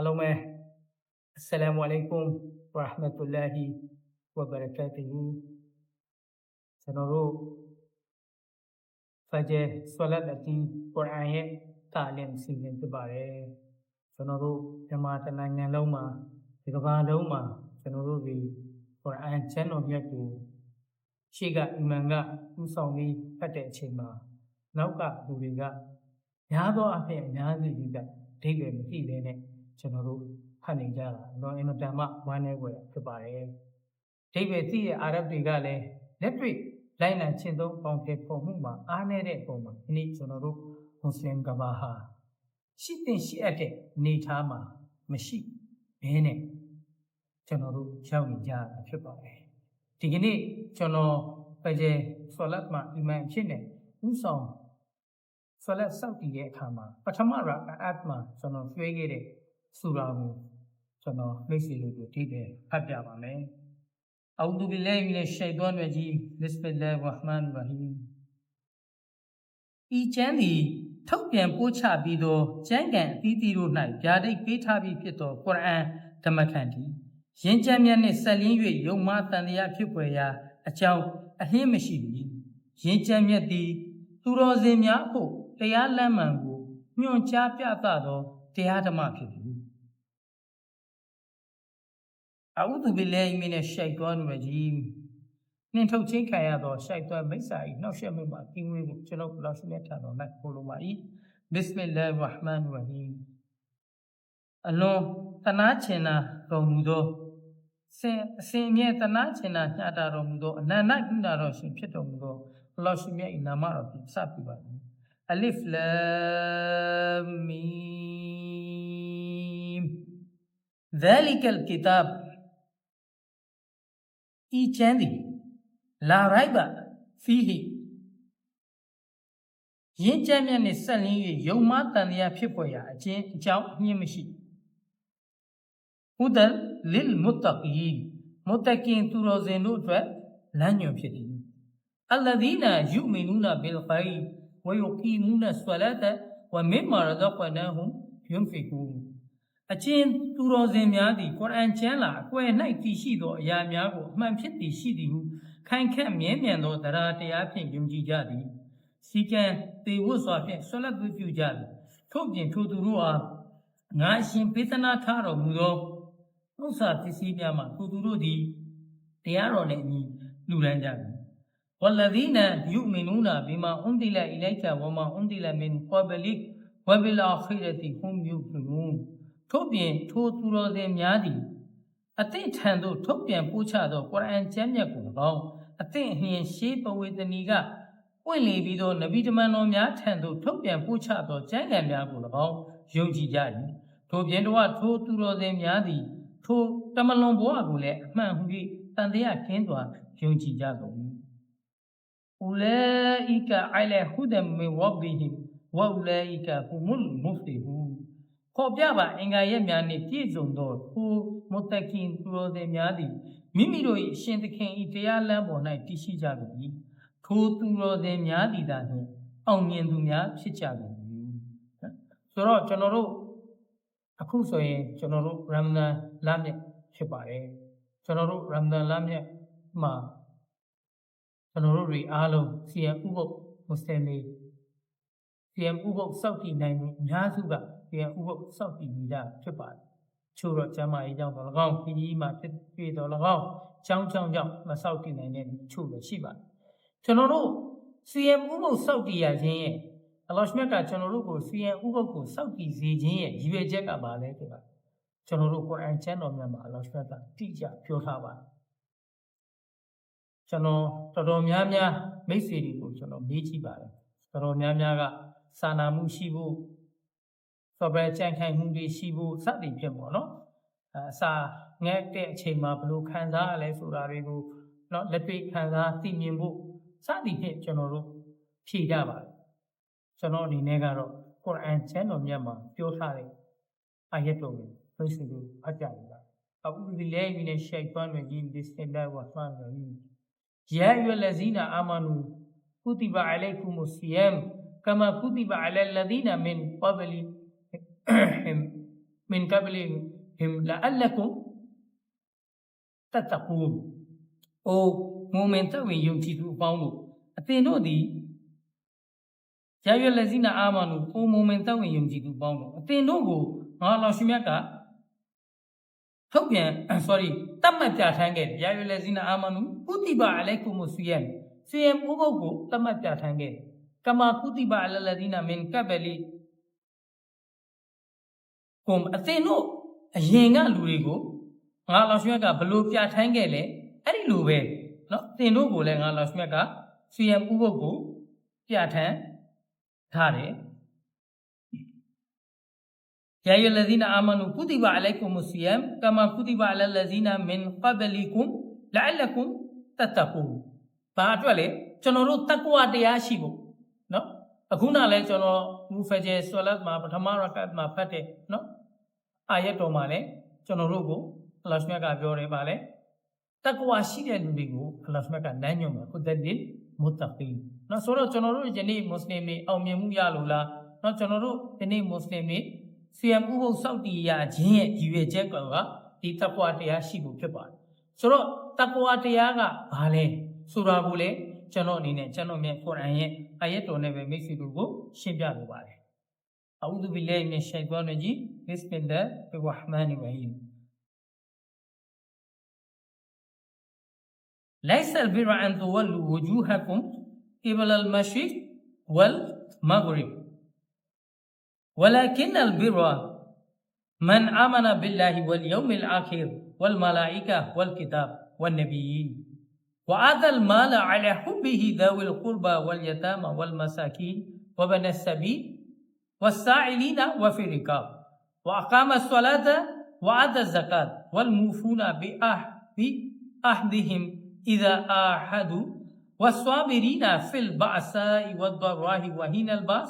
အားလုံးပဲအစ္စလာမ်အလိုင်ကွမ်ဝရဟမတုလာဟီဝဘရကာတူဟူကျွန်တော်တို့ဖဂျ်ဆွလတ်အတီကုရ်အာန်ရဲ့တာလင်စီစဉ်ဖြစ်ပါတယ်ကျွန်တော်တို့မြန်မာတနိုင်ငံလုံးမှာဒီကမ္ဘာလုံးမှာကျွန်တော်တို့ဒီကုရ်အာန်ကျမ်းတော်မြတ်ကိုရှေ့ကအီမန်ကဥဆောင်ပြီးဖတ်တဲ့အချိန်မှာနောက်ကလူတွေကများသောအားဖြင့်အများစုကြီးကအဓိပ္ပာယ်မသိဘဲနဲ့ ကျွန်တော်တို့ဖတ်နေကြတာတော့အင်မတန်မှဝမ်းနည်းဖွယ်ဖြစ်ပါတယ်အဓိပ္ပာယ်သိတဲ့အာရဗ်တွေကလည်းလက်တွေ့လိုက်လံရှင်းသုံးပေါင်းဖေပုံမှုမှာအားနည်းတဲ့အပေါ်မှာဒီနေ့ကျွန်တော်တို့မွတ်စလင်ကဘာဟာရှိတင်ရှိအပ်တဲ့နေသားမှာမရှိဘဲနဲ့ကျွန်တော်တို့ရောက်နေကြတာဖြစ်ပါတယ်ဒီကနေ့ကျွန်တော်ပဂျေဆွလတ်မှာအီမန်ဖြစ်နေဥဆောင်ဆွလတ်စောက်တည်တဲ့အခါမှာပထမရာအတ်မှာကျွန်တော်ကျွေးခဲ့တဲ့ ဆူရာကိုကျွန်တော်မိတ်ဆွေလေးကိုဒီတဲ့ဖတ်ပြပါမယ်။ أعوذ بالله من الشيطان الرجيم بسم الله الرحمن الرحيم ဤကျမ်းသည်ထုတ်ပြန်ပို့ချပြီးသောကျမ်းဂန်အသီးသီးတို့၌ဗျာဒိတ်ပေးထားပြီးဖြစ်သောကုရ်အာန်ဓမ္မခန္တီယဉ်ကျမ်းမြတ်နှင့်ဆက်လင်း၍ယုံမှတန်တရားဖြစ်ပွေရာအကြောင်းအဟင်းမရှိပြီယဉ်ကျမ်းမြတ်သည်သူတော်စင်များဖို့တရားလမ်းမှန်ကိုညွှန်ကြားပြသသောတရားဓမ္မဖြစ်သည် အဥဒူဘီလီမင်ရှိုက်တောနရဂျီမ်နှင်ထုတ်ချင်းခံရသောရှိုက်တောမိစ္ဆာ၏နှောက်ယှက်မှုမှကင်းဝေးမှုကျွန်တော်ဘလောက်ရှိလက်ထတော်၌ပို့လိုပါ၏ဘစ်မီလာရ်ရဟ်မန်ရဟီမ်အလွန်တနာချင်နာတော်မူသောစင်အစဉ်အမြဲတနာချင်နာညှတာတော်မူသောအနန္တကုဏတော်ရှင်ဖြစ်တော်မူသောဘလောက်ရှိမြတ်၏နာမတော်ဖြင့်စပြပါသည်အလစ်လာမ်မီမ် ذلك الكتاب ဤချမ်းသည်လာရိုက်ပါဖီဟီယင်းကြမ်းမြတ်နှင့်ဆက်လင်း၍ယုံမတန်တရားဖြစ်ပေါ်ရာအချင်းအကြောင်းညှင်းမရှိဟူဒန်လစ်မုတကီမုတကင်သူတော်စင်တို့အတွက်လမ်းညွှန်ဖြစ်သည်အလဒီနာယူမီနူနာဘီလခိုင်ဝယုကီမူနာဆဝလာတဝမင်မာရဒကွနာဟွမ်ယွန်ဖီကူ အချင်းသူတော်စင်များသည်ကုရ်အန်ကျမ်းလာအကွယ်၌တည်ရှိသောအရာများကိုအမှန်ဖြစ်သည်ရှိသည်ဟုခိုင်ခန့်မြဲမြံသောတရားတရားဖြင့်ယုံကြည်ကြသည်စီကံတေဝတ်စွာဖြင့်ဆွလက်သွေးပြုကြသည်ထို့ပြင်ထိုသူတို့အားငါအရှင်ပေးသနာထားတော်မူသောဥစ္စာပစ္စည်းများမှထိုသူတို့သည်တရားတော်နှင့်အညီလူလန်းကြသည်ဝလဒီနယူမီနူနာဘီမာအွန်တီလာအီလိုက်ချာဝမာအွန်တီလာမင်ကွာဘလိဝဘီလာအခီရတီဟွမ်ယူဖူနူ ထို့ပြင်ထိုသူတော်စင်များသည်အသင့်ထံသို့ထုတ်ပြန်ပို့ချသောကုရ်အန်ကျမ်းမြတ်ကို၎င်းအသင့်အလျင်ရှေးပဝေသနီကပွင့်လေပြီးသောနဗီတမန်တော်များထံသို့ထုတ်ပြန်ပို့ချသောကျမ်းဂန်များကို၎င်းယုံကြည်ကြ၏ထိုပြင်တော့ထိုသူတော်စင်များသည်ထိုတမလွန်ဘဝကိုလည်းအမှန်ဟု၍တန်တရားခင်းစွာယုံကြည်ကြကုန်၏အူလာအီကာအလာဟူဒ မ်မီဝဘ်ဘီဟင်ဝအူလာအီကာဟူမုလ်မုဖလီဟူခေါ်ပြပါအင်္ဂါရက်များနှင့်ပြည့်စုံသောထိုမုတကင်သူတော်စင်များသည်မိမိတို့၏အရှင်သခင်၏တရားလမ်းပေါ်၌တည်ရှိကြကုန်၏ထိုသူတော်စင်များသည်သာနှင့်အောင်မြင်သူများဖြစ်ကြကုန်၏ဆိုတော့ကျွန်တော်တို့အခုဆိုရင်ကျွန်တော်တို့ရမဒန်လမ်းမြတ်ဖြစ်ပါတယ်ကျွန်တော်တို့ရမဒန်လမ်းမြတ်မှာကျွန်တော်တို့တွေအားလုံးစီယံဥပုပ်မွတ်စလင်တွေစီယံဥပုပ်စောက်တည်နိုင်မှုအများစုက စီယံဥပုပ်စောက်တည်နေကြဖြစ်ပါတယ်ချို့တော့ကျမ်းမာရေးကြောင့်တော့၎င်းပြည်ကြီးမှာဖြစ်ဖြစ်တော့၎င်းချောင်းချောင်းကြောင့်မစောက်တည်နိုင်တဲ့ချို့လည်းရှိပါတယ်ကျွန်တော်တို့စီယံဥပုပ်စောက်တည်ရခြင်းရဲ့အလောရှမြတ်ကကျွန်တော်တို့ကိုစီယံဥပုပ်ကိုစောက်တည်စေခြင်းရဲ့ရည်ရွယ်ချက်ကဘာလဲဆိုတာကျွန်တော်တို့ကုရ်အန်ကျမ်းတော်မြတ်မှာအလောရှမြတ်ကတိကျပြောထားပါတယ်ကျွန်တော်တော်တော်များများမိတ်ဆွေတွေကိုကျွန်တော်မေးကြည့်ပါတယ်တော်တော်များများကစာနာမှုရှိဖို့ software ကြံ့ခိုင်မှုတွေရှိဖို့စသည်ဖြင့်ပေါ့နော်အဲအစာငဲ့တဲ့အချိန်မှာဘလို့ခံစားရလဲဆိုတာတွေကိုနော်လက်တွေ့ခံစားသိမြင်ဖို့စသည်ဖြင့်ကျွန်တော်တို့ဖြေကြပါတယ်ကျွန်တော်အနေနဲ့ကတော့ကုရ်အာန်ကျမ်းတော်မြတ်မှာပြောထားတဲ့အယတ်တော်ကိုဖိတ်စီကိုဖတ်ကြရပါအူဒီလေမီနရှိုက်တန်ရဂျီမ်ဘစ်စလာဝါဖန်ရဟီမ်ယာအယူလဇီနာအာမနူကူတီဘာအလိုင်ကူမုဆီယမ်ကမာကူတီဘာအလလဇီနာမင်ကဘလီ ကုမ်တတကူအိုမုံမင်သက်ဝင်ယုံကြည်သူအပေါင်းတို့အသင်တို့သည်ရာရွယ်လက်စည်းနာအာမနုအိုမုံမင်သက်ဝင်ယုံကြည်သူအပေါင်းတို့အသင်တို့ကိုငါလောင်ရှင်မြတ်ကထုတ်ပြန် sorry တတ်မှတ်ပြဋ္ဌာန်းခဲ့တယ်ရာရွယ်လက်စည်းနာအာမနုကုတိဘအလိုက်ကုမဆီယမ်ဆီယမ်ဘုဘုတ်ကိုတတ်မှတ်ပြဋ္ဌာန်းခဲ့တယ်ကမာကုတိဘအလလဒီနာမင်ကဘလီ ဟိုအသင်တို့အရင်ကလူတွေကိုငါလောင်ရွှက်ကဘလို့ပြထိုင်းခဲ့လဲအဲ့ဒီလိုပဲနော်သင်တို့ကိုလည်းငါလောင်ရွှက်ကစီယံဥပုပ်ကိုပြထန်းထားတယ်ယာယလဇီနာအာမနူကုတိဘာအလိုင်ကုမစီယမ်ကမာကုတိဘာအလလဇီနာမင်ကဘလီကုမ်လာလကုမ်တတကူဘာအတွက်လဲကျွန်တော်တို့တက္ကဝတရားရှိဖို့နော်အခုနလဲကျွန်တော်မူဖဂျေဆွလတ်မှာပထမရကတ်မှာဖတ်တယ်နော် အာယတ်တော်မှာလည်းကျွန်တော်တို့ကိုအလ္လာဟ်မြတ်ကပြောတယ်ပါလေတက္ကဝါရှိတဲ့လူတွေကိုအလ္လာဟ်မြတ်ကနမ်းညွှန်မှာခုသက်ဒီမုတ္တကီနော်ဆိုတော့ကျွန်တော်တို့ယနေ့မွတ်စလင်တွေအောင်မြင်မှုရလို့လားနော်ကျွန်တော်တို့ယနေ့မွတ်စလင်တွေဆီယမ်ဥပုပ်စောက်တီရခြင်းရဲ့ရည်ရွယ်ချက်ကဒီတက္ကဝါတရားရှိဖို့ဖြစ်ပါတယ်ဆိုတော့တက္ကဝါတရားကဘာလဲဆိုတာကိုလည်းကျွန်တော်အနေနဲ့ကျွန်တော်မြတ်ကုရ်အာန်ရဲ့အာယတ်တော်နဲ့ပဲမိတ်ဆွေတို့ကိုရှင်းပြလိုပါတယ်အူဒူဘီလဲမြတ်ရှိုင်ကွန်ရ်ဂျီ بسم الله الرحمن الرحيم. ليس البر أن تولوا وجوهكم قبل المشرق والمغرب ولكن البر من آمن بالله واليوم الآخر والملائكة والكتاب والنبيين وآتى المال على حبه ذوي القربى واليتامى والمساكين وبن السبيل والسائلين وفي الرقاب. وأقام الصلاة وآتى الزكاة والموفون بأحدهم إذا آحدوا والصابرين في البأساء والضراء وحين البأس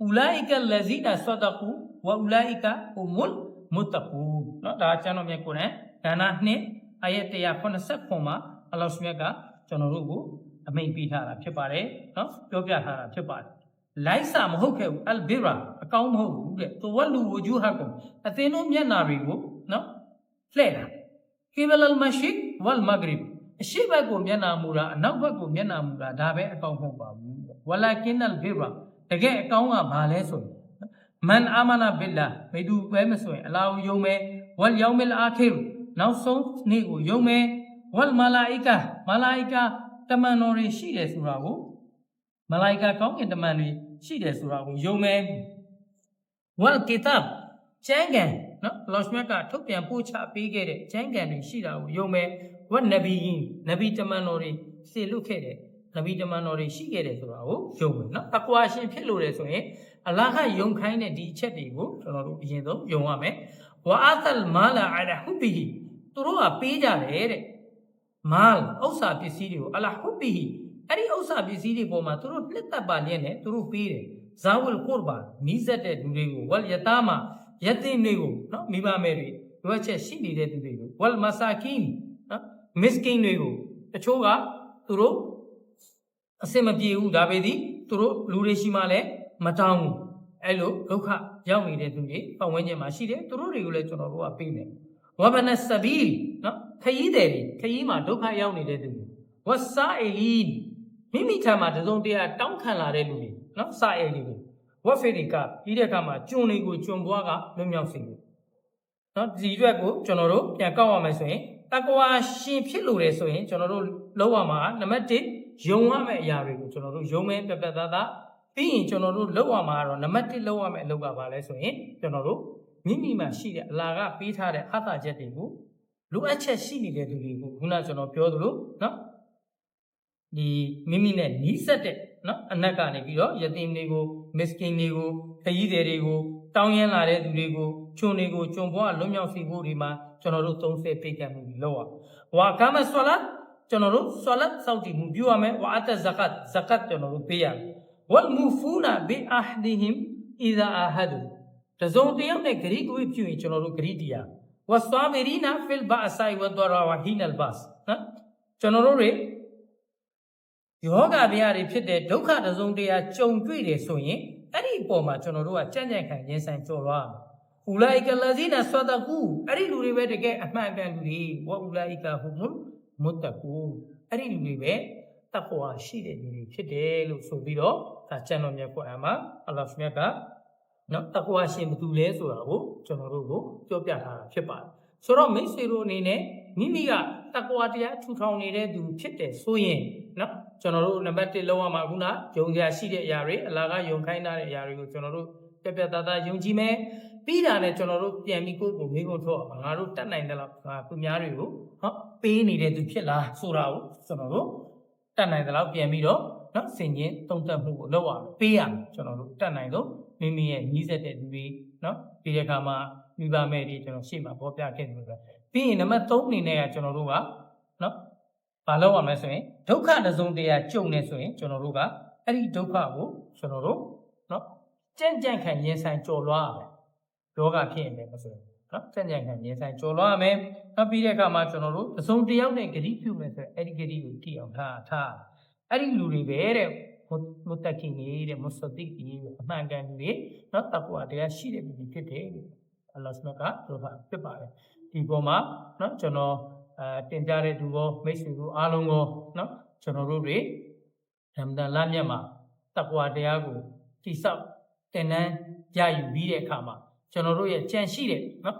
أولئك الذين صدقوا وأولئك هم المتقون เนาะဒါကျွန်တော်မြတ်ကိုယ်နဲ့ဒါနနှစ်အယတ်189မှာအလ္လာဟ်မြတ်ကကျွန်တော်တို့ကိုအမိန့်ပေးထားတာဖြစ်ပါတယ်เนาะပြောပြထားတာဖြစ်ပါတယ် လိုင်းစာမဟုတ်ခဲ့ဘူးအယ်ဘီရာအကောင်းမဟုတ်ဘူးတဲ့သူဝလူဝဂျူဟာကုအသင်တို့မျက်နာတွေကိုနော်လှဲ့တာကေဘလ်မရှစ်ဝလ်မဂရစ်အရှိဘက်ကိုမျက်နာမူတာအနောက်ဘက်ကိုမျက်နာမူတာဒါပဲအကောင်းမဟုတ်ပါဘူးဝလာကင်နလ်ဘီရာတကယ်အကောင်းကဘာလဲဆိုရင်မန်အာမနာဘီလာမေသူပဲမဆိုရင်အလာဟူယုံမဲဝလ်ယောမလ်အာခီရ်နောက်ဆုံးနေ့ကိုယုံမဲဝလ်မလာအိကာမလာအိကာတမန်တော်တွေရှိတယ်ဆိုတာကိုမလာအိကာကောင်းကင်တမန်တွေ ရှိတယ်ဆိုတာကိုယုံမယ်ဝလ်ကီတပ်ကျမ်းဂန်နော်လောရှမြတ်ကထုတ်ပြန်ပို့ချပေးခဲ့တဲ့ကျမ်းဂန်တွေရှိတာကိုယုံမယ်ဝတ်နဗီယင်နဗီတမန်တော်တွေစေလွတ်ခဲ့တဲ့နဗီတမန်တော်တွေရှိခဲ့တယ်ဆိုတာကိုယုံမယ်နော်တကွာရှင်ဖြစ်လို့လေဆိုရင်အလ္လာဟ်ကယုံခိုင်းတဲ့ဒီအချက်တွေကိုကျွန်တော်တို့အရင်ဆုံးယုံရမယ်ဝါအသလ်မာလာအလာဟူဘီသူတို့ကပေးကြတယ်တဲ့မာလ်ဥစ္စာပစ္စည်းတွေကိုအလာဟူဘီ အဲ့ဒီဥစ္စာပစ္စည်းတွေပေါ်မှာသူတို့လက်သက်ပါလျက်နဲ့သူတို့ပေးတယ်ဇာဝလ်ကုရ်ဘာနီးစက်တဲ့လူတွေကိုဝလ်ယတာမာယတင်တွေကိုနော်မိဘမဲတွေလိုအပ်ချက်ရှိနေတဲ့သူတွေကိုဝလ်မဆာကင်းနော်မစ်ကင်းတွေကိုတချို့ကသူတို့အစင်မပြေဘူးဒါပေသည်သူတို့လူတွေရှိမှလည်းမတောင်းဘူးအဲ့လိုဒုက္ခရောက်နေတဲ့သူတွေပတ်ဝန်းကျင်မှာရှိတယ်သူတို့တွေကိုလည်းကျွန်တော်တို့ကပေးမယ်ဝဘနဆဘီနော်ခရီးတယ်ခရီးမှာဒုက္ခရောက်နေတဲ့သူတွေဝဆာအီလီ မိမိထံမှာတစုံတရာတောင်းခံလာတဲ့လူတွေနော်စာအီလီတွေဝဖေရီကပြီးတဲ့အခါမှာကျွန်းတွေကိုကျွန်းဘွားကလွတ်မြောက်စေတယ်နော်ဒီအတွက်ကိုကျွန်တော်တို့ပြန်ကောက်ရမယ်ဆိုရင်တကွာရှင်ဖြစ်လို့လေဆိုရင်ကျွန်တော်တို့လောက်ရမှာနံပါတ်1ယုံရမယ့်အရာတွေကိုကျွန်တော်တို့ယုံမဲ့ပြပြသားသားပြီးရင်ကျွန်တော်တို့လောက်ရမှာတော့နံပါတ်1လောက်ရမယ့်အလုပ်ကဘာလဲဆိုရင်ကျွန်တော်တို့မိမိမှာရှိတဲ့အလာကပေးထားတဲ့အသချက်တွေကိုလိုအပ်ချက်ရှိနေတဲ့သူတွေကိုခုနကျွန်တော်ပြောသလိုနော် ဒီမိမိနဲ့နီးစပ်တဲ့နော်အနက်ကနေပြီးတော့ယတိမ်တွေကိုမစ်ကင်တွေကိုခရီးသည်တွေကိုတောင်းရမ်းလာတဲ့သူတွေကိုခြုံတွေကိုခြုံဘွားလွတ်မြောက်စေဖို့ဒီမှာကျွန်တော်တို့သုံးဆပေးကံမှုလုပ်ရဝါကာမဆွလတ်ကျွန်တော်တို့ဆွလတ်စောင့်ကြည့်မှုပြုရမယ်ဝါအတဇကတ်ဇကတ်ကျွန်တော်တို့ပေးရမယ်ဝလ်မူဖူနာဘီအာဟဒီဟင်အီဇာအာဟဒူတစုံတယောက်နဲ့ဂရိကိုပြုရင်ကျွန်တော်တို့ဂရိတရားဝဆာဘီရီနာဖီလ်ဘာအဆိုင်ဝဒရာဝဟီနလ်ဘတ်နော်ကျွန်တော်တို့တွေ ယောဂဗျာတွေဖြစ်တဲ့ဒုက္ခတစုံတရာကြုံတွေ့တယ်ဆိုရင်အဲ့ဒီအပေါ်မှာကျွန်တော်တို့ကကြံ့ကြံ့ခံရင်ဆိုင်ကြော်သွားရမယ်အူလိုက်ကလဇီနာဆဒကူအဲ့ဒီလူတွေပဲတကယ်အမှန်ကန်လူတွေဝအူလိုက်ကဟူမွတ်မုတ်တကူအဲ့ဒီလူတွေပဲတက္ကဝါရှိတဲ့လူတွေဖြစ်တယ်လို့ဆိုပြီးတော့ဒါကျန်တော်မြတ်ကွာမှာအလ္လာဟ်မြတ်ကနော်တက္ကဝါရှင်ဘယ်သူလဲဆိုတာကိုကျွန်တော်တို့ကိုပြောပြထားတာဖြစ်ပါတယ်ဆိုတော့မိတ်ဆွေတို့အနေနဲ့ မိမိကတက္ကဝါတရားထူထောင်နေတဲ့သူဖြစ်တယ်ဆိုရင်နော်ကျွန်တော်တို့နံပါတ်1လောက်ရမှာခုနယုံကြရှိတဲ့အရာတွေအလာကယုံခိုင်းထားတဲ့အရာတွေကိုကျွန်တော်တို့ပြပြသားသားယုံကြည်မယ်ပြီးတာနဲ့ကျွန်တော်တို့ပြန်ပြီးကိုယ့်ကိုမိကိုထောက်အောင်ငါတို့တတ်နိုင်တယ်လားငါသူများတွေကိုဟောပေးနေတဲ့သူဖြစ်လားဆိုတာကိုကျွန်တော်တို့တတ်နိုင်တယ်လားပြန်ပြီးတော့နော်စင်ချင်းတုံ့တက်မှုကိုလုပ်ရမယ်ပေးရမယ်ကျွန်တော်တို့တတ်နိုင်တော့မိမိရဲ့ညီးဆက်တဲ့လူတွေနော်ဒီတဲ့အခါမှာမိဘမဲ့တွေကျွန်တော်ရှေ့မှာပေါ်ပြခဲ့တယ်လို့ပဲ ပြီးရင်နံပါတ်3အနေနဲ့ကကျွန်တော်တို့ကနော်ဘာလုပ်ရမလဲဆိုရင်ဒုက္ခတစ်စုံတရာကြုံနေဆိုရင်ကျွန်တော်တို့ကအဲ့ဒီဒုက္ခကိုကျွန်တော်တို့နော်ကြံ့ကြံ့ခံရင်ဆိုင်ကြော်လွှားရမယ်ယောဂဖြစ်ရင်လည်းမဆိုရင်နော်ကြံ့ကြံ့ခံရင်ဆိုင်ကြော်လွှားရမယ်နောက်ပြီးတဲ့အခါမှာကျွန်တော်တို့တစ်စုံတစ်ယောက်နဲ့ဂတိပြုမယ်ဆိုရင်အဲ့ဒီဂတိကိုကြည့်အောင်ထားထားအဲ့ဒီလူတွေပဲတဲ့မုတ်တကိနေတဲ့မုစတိကိအမှန်ကန်လူတွေနော်တကွာတရားရှိတဲ့လူတွေဖြစ်တယ်လို့အလ္လာဟ်စမကပြောတာဖြစ်ပါတယ် ဒီပေါ်မှာနော်ကျွန်တော်အဲတင်ပြတဲ့သူရောမိတ်ဆွေတို့အားလုံးရောနော်ကျွန်တော်တို့တွေရမဒန်လမြတ်မှာတကွာတရားကိုတိဆောက်တင်နန်းရယူပြီးတဲ့အခါမှာကျွန်တော်တို့ရဲ့ကြံရှိတဲ့နော်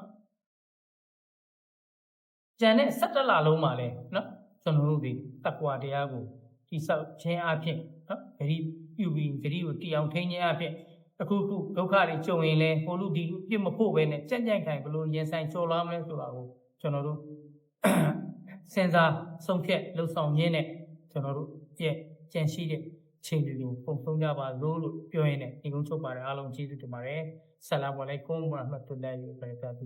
ကြံတဲ့17လလုံးမှာလဲနော်ကျွန်တော်တို့ဒီတကွာတရားကိုတိဆောက်ခြင်းအဖြစ်နော်ဂရီပြုပြီးဂရီကိုတီအောင်ထိန်းခြင်းအဖြစ် အခုခုဒုက္ခတွေကြုံရင်လဲဟိုလူဒီလူပြစ်မဖို့ပဲနဲ့ကြံ့ကြံ့ခိုင်ဘလို့ရင်ဆိုင်ကျော်လာမလဲဆိုတာကိုကျွန်တော်တို့စဉ်းစားဆုံးဖြတ်လှုပ်ဆောင်ရင်းနဲ့ကျွန်တော်တို့ရဲ့ကြံရှိတဲ့ချိန်တွေကိုပုံဆုံးကြပါလို့လို့ပြောရင်းနဲ့ဒီကုန်းချုပ်ပါတယ်အားလုံးကျေးဇူးတင်ပါတယ်ဆလာမအလိုင်ကွမ်ဝရဟမတုလာဟီဝဘရကာတူ